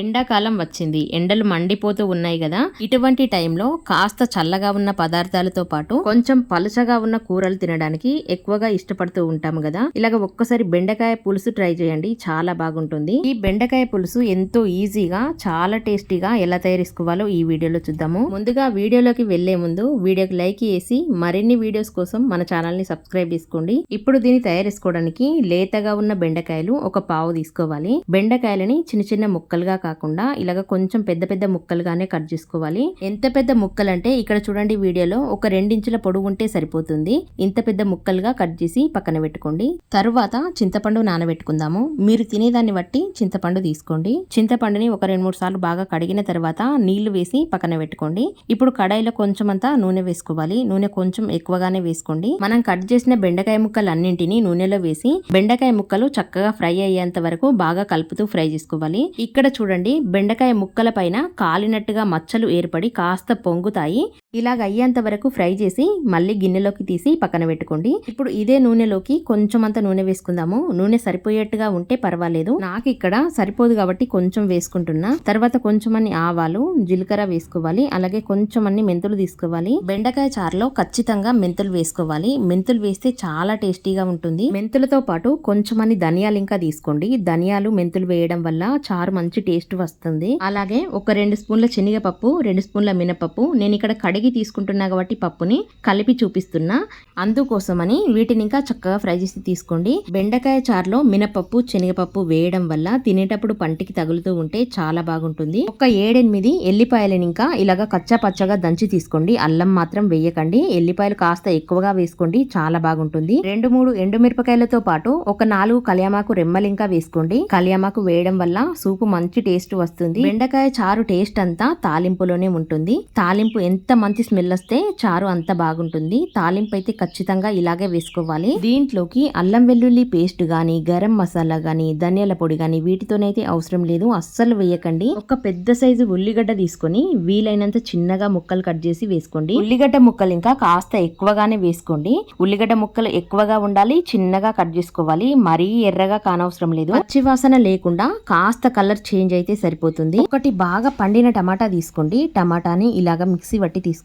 ఎండాకాలం వచ్చింది. ఎండలు మండిపోతూ ఉన్నాయి కదా. ఇటువంటి టైంలో కాస్త చల్లగా ఉన్న పదార్థాలతో పాటు కొంచెం పలుచగా ఉన్న కూరలు తినడానికి ఎక్కువగా ఇష్టపడుతూ ఉంటాము కదా. ఇలాగ ఒక్కసారి బెండకాయ పులుసు ట్రై చేయండి. చాలా బాగుంటుంది. ఈ బెండకాయ పులుసు ఎంతో ఈజీగా చాలా టేస్టీగా ఎలా తయారేసుకోవాలో ఈ వీడియోలో చూద్దాము. ముందుగా వీడియోలోకి వెళ్ళే ముందు వీడియోకి లైక్ చేసి మరిన్ని వీడియోస్ కోసం మన ఛానల్ని సబ్స్క్రైబ్ చేసుకోండి. ఇప్పుడు దీన్ని తయారేసుకోవడానికి లేతగా ఉన్న బెండకాయలు ఒక పావు తీసుకోవాలి. బెండకాయలని చిన్న చిన్న ముక్కలుగా కాకుండా ఇలాగ కొంచెం పెద్ద పెద్ద ముక్కలుగానే కట్ చేసుకోవాలి. ఎంత పెద్ద ముక్కలు అంటే ఇక్కడ చూడండి వీడియోలో ఒక రెండించుల పొడుగు ఉంటే సరిపోతుంది. ఇంత పెద్ద ముక్కలుగా కట్ చేసి పక్కన పెట్టుకోండి. తర్వాత చింతపండు నానబెట్టుకుందాము. మీరు తినేదాన్ని బట్టి చింతపండు తీసుకోండి. చింతపండుని ఒక రెండు మూడు సార్లు బాగా కడిగిన తర్వాత నీళ్ళు వేసి పక్కన పెట్టుకోండి. ఇప్పుడు కడాయిలో కొంచెం అంతా నూనె వేసుకోవాలి. నూనె కొంచెం ఎక్కువగానే వేసుకోండి. మనం కట్ చేసిన బెండకాయ ముక్కలు అన్నింటినీ నూనెలో వేసి బెండకాయ ముక్కలు చక్కగా ఫ్రై అయ్యేంత వరకు బాగా కలుపుతూ ఫ్రై చేసుకోవాలి. ఇక్కడ చూడండి బెండకాయ ముక్కల పైన కాలినట్టుగా మచ్చలు ఏర్పడి కాస్త పొంగుతాయి. ఇలాగ అయ్యేంత వరకు ఫ్రై చేసి మళ్ళీ గిన్నెలోకి తీసి పక్కన పెట్టుకోండి. ఇప్పుడు ఇదే నూనెలోకి కొంచెం అంత నూనె వేసుకుందాము. నూనె సరిపోయేట్టుగా ఉంటే పర్వాలేదు. నాకు ఇక్కడ సరిపోదు కాబట్టి కొంచెం వేసుకుంటున్నా. తర్వాత కొంచెం అన్ని ఆవాలు జీలకర్ర వేసుకోవాలి. అలాగే కొంచెం అన్ని మెంతులు తీసుకోవాలి. బెండకాయ చారులో ఖచ్చితంగా మెంతులు వేసుకోవాలి. మెంతులు వేస్తే చాలా టేస్టీగా ఉంటుంది. మెంతులతో పాటు కొంచెం అన్ని ధనియాలు ఇంకా తీసుకోండి. ధనియాలు మెంతులు వేయడం వల్ల చారు మంచి టేస్ట్ వస్తుంది. అలాగే ఒక రెండు స్పూన్ల శనగపప్పు రెండు స్పూన్ల మినపప్పు. నేను ఇక్కడ కడిగి తీసుకుంటున్నా కాబట్టి పప్పుని కలిపి చూపిస్తున్నా. అందుకోసమని వీటిని ఇంకా చక్కగా ఫ్రై చేసి తీసుకోండి. బెండకాయ చారులో మినపప్పు శనగపప్పు వేయడం వల్ల తినేటప్పుడు పంటికి తగులుతూ ఉంటే చాలా బాగుంటుంది. ఒక ఏడెనిమిది ఎల్లిపాయలని ఇంకా ఇలాగా కచ్చా పచ్చగా దంచి తీసుకోండి. అల్లం మాత్రం వేయకండి. ఎల్లిపాయలు కాస్త ఎక్కువగా వేసుకోండి. చాలా బాగుంటుంది. రెండు మూడు ఎండుమిరపకాయలతో పాటు ఒక నాలుగు కళ్యామాకు రెమ్మలింకా వేసుకోండి. కళ్యామాకు వేయడం వల్ల సూపు మంచి టేస్ట్ వస్తుంది. బెండకాయ చారు టేస్ట్ అంతా తాలింపులోనే ఉంటుంది. తాలింపు ఎంత మంచి స్మెల్ వస్తే చారు అంత బాగుంటుంది. తాలింపు అయితే ఖచ్చితంగా ఇలాగే వేసుకోవాలి. దీంట్లోకి అల్లం వెల్లుల్లి పేస్ట్ గాని గరం మసాలా గాని ధనియాల పొడి గాని వీటితోనైతే అవసరం లేదు. అస్సలు వేయకండి. ఒక పెద్ద సైజు ఉల్లిగడ్డ తీసుకొని వీలైనంత చిన్నగా ముక్కలు కట్ చేసి వేసుకోండి. ఉల్లిగడ్డ ముక్కలు ఇంకా కాస్త ఎక్కువగానే వేసుకోండి. ఉల్లిగడ్డ ముక్కలు ఎక్కువగా ఉండాలి చిన్నగా కట్ చేసుకోవాలి. మరీ ఎర్రగా కానవసరం లేదు. పచ్చి వాసన లేకుండా కాస్త కలర్ చేంజ్ అయితే సరిపోతుంది. ఒకటి బాగా పండిన టమాటా తీసుకోండి. టమాటాని ఇలాగా మిక్సీ పట్టి తీసుకోండి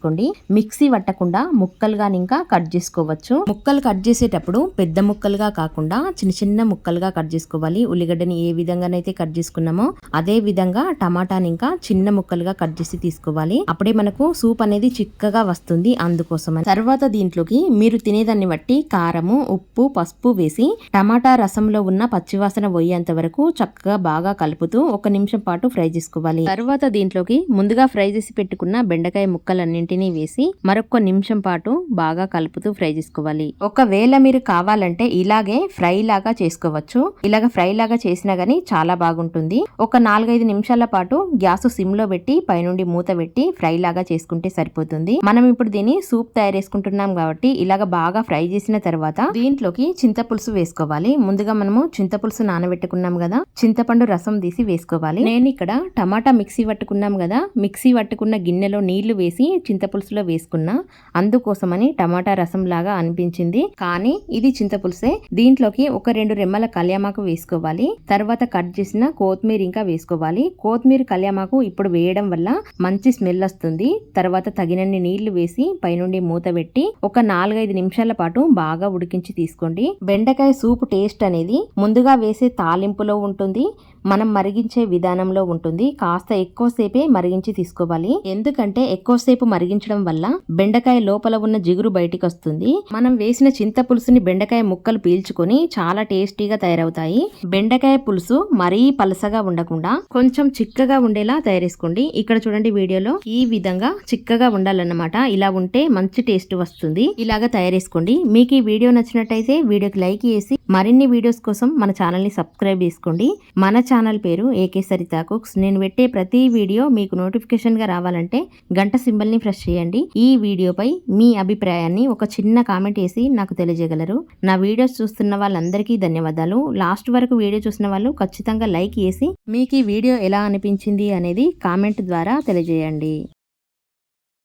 మిక్సీ పట్టకుండా ముక్కలుగా ఇంకా కట్ చేసుకోవచ్చు. ముక్కలు కట్ చేసేటప్పుడు పెద్ద ముక్కలుగా కాకుండా చిన్న చిన్న ముక్కలుగా కట్ చేసుకోవాలి. ఉల్లిగడ్డని ఏ విధంగానైతే కట్ చేసుకున్నామో అదే విధంగా టమాటాని ఇంకా చిన్న ముక్కలుగా కట్ చేసి తీసుకోవాలి. అప్పుడే మనకు సూప్ అనేది చిక్కగా వస్తుంది అందుకోసం తర్వాత దీంట్లోకి మీరు తినేదాన్ని బట్టి కారము ఉప్పు పసుపు వేసి టమాటా రసంలో ఉన్న పచ్చివాసన పోయేంత వరకు చక్కగా బాగా కలుపుతూ ఒక నిమిషం పాటు ఫ్రై చేసుకోవాలి. తర్వాత దీంట్లోకి ముందుగా ఫ్రై చేసి పెట్టుకున్న బెండకాయ ముక్కలన్నింటినీ వేసి మరొక నిమిషం పాటు బాగా కలుపుతూ ఫ్రై చేసుకోవాలి. ఒకవేళ మీరు కావాలంటే ఇలాగే ఫ్రై లాగా చేసుకోవచ్చు. ఇలాగ ఫ్రై లాగా చేసినా గానీ చాలా బాగుంటుంది. ఒక నాలుగైదు నిమిషాల పాటు గ్యాస్ సిమ్లో పెట్టి పైనుండి మూత పెట్టి ఫ్రై లాగా చేసుకుంటే సరిపోతుంది. మనం ఇప్పుడు దీన్ని సూప్ తయారు చేసుకుంటున్నాం కాబట్టి ఇలాగ బాగా ఫ్రై చేసిన తర్వాత దీంట్లోకి చింతపులుసు వేసుకోవాలి. ముందుగా మనము చింతపులుసు నానబెట్టుకున్నాం కదా చింతపండు రసం తీసి వేసుకోవాలి. నేను ఇక్కడ టమాటా మిక్సీ పట్టుకున్నాం కదా మిక్సీ పట్టుకున్న గిన్నెలో నీళ్ళు వేసి చింతపులుసులో వేసుకున్నా అందుకోసమని టమాటా రసం లాగా అనిపించింది. కానీ ఇది చింతపులుసే. దీంట్లోకి ఒక రెండు రెమ్మల కళ్యామాకు వేసుకోవాలి. తర్వాత కట్ చేసిన కొత్తిమీర ఇంకా వేసుకోవాలి. కొత్తిమీర కళ్యామాకు ఇప్పుడు వేయడం వల్ల మంచి స్మెల్ వస్తుంది. తర్వాత తగినన్ని నీళ్ళు వేసి పైనుండి మూత పెట్టి ఒక నాలుగైదు నిమిషాల పాటు బాగా ఉడికించి తీసుకోండి. బెండకాయ సూప్ టేస్ట్ అనేది ముందుగా వేసే తాలింపులో ఉంటుంది. మనం మరిగించే విధానంలో ఉంటుంది. కాస్త ఎక్కువసేపే మరిగించి తీసుకోవాలి. ఎందుకంటే ఎక్కువసేపు కరిగించడం వల్ల బెండకాయ లోపల ఉన్న జిగురు బయటికి వస్తుంది మనం వేసిన చింత పులుసుని బెండకాయ ముక్కలు పీల్చుకొని చాలా టేస్టీగా తయారవుతాయి. బెండకాయ పులుసు మరీ పలసగా ఉండకుండా కొంచెం చిక్కగా ఉండేలా తయారేసుకోండి. ఇక్కడ చూడండి వీడియోలో ఈ విధంగా చిక్కగా ఉండాలన్నమాట. ఇలా ఉంటే మంచి టేస్ట్ వస్తుంది. ఇలాగా తయారేసుకోండి. మీకు ఈ వీడియో నచ్చినట్టయితే వీడియోకి లైక్ చేసి మరిన్ని వీడియోస్ కోసం మన ఛానల్ని సబ్స్క్రైబ్ చేసుకోండి. మన ఛానల్ పేరు ఏకే సరితా కుక్స్ నేను పెట్టే ప్రతి వీడియో మీకు నోటిఫికేషన్గా రావాలంటే గంట సింబల్ని రిఫ్రెష్ చేయండి. ఈ వీడియోపై మీ అభిప్రాయాన్ని ఒక చిన్న కామెంట్ వేసి నాకు తెలియజేయగలరు. నా వీడియోస్ చూస్తున్న వాళ్ళందరికీ ధన్యవాదాలు. లాస్ట్ వరకు వీడియో చూసిన వాళ్ళు ఖచ్చితంగా లైక్ చేసి మీకు ఈ వీడియో ఎలా అనిపించింది అనేది కామెంట్ ద్వారా తెలియజేయండి.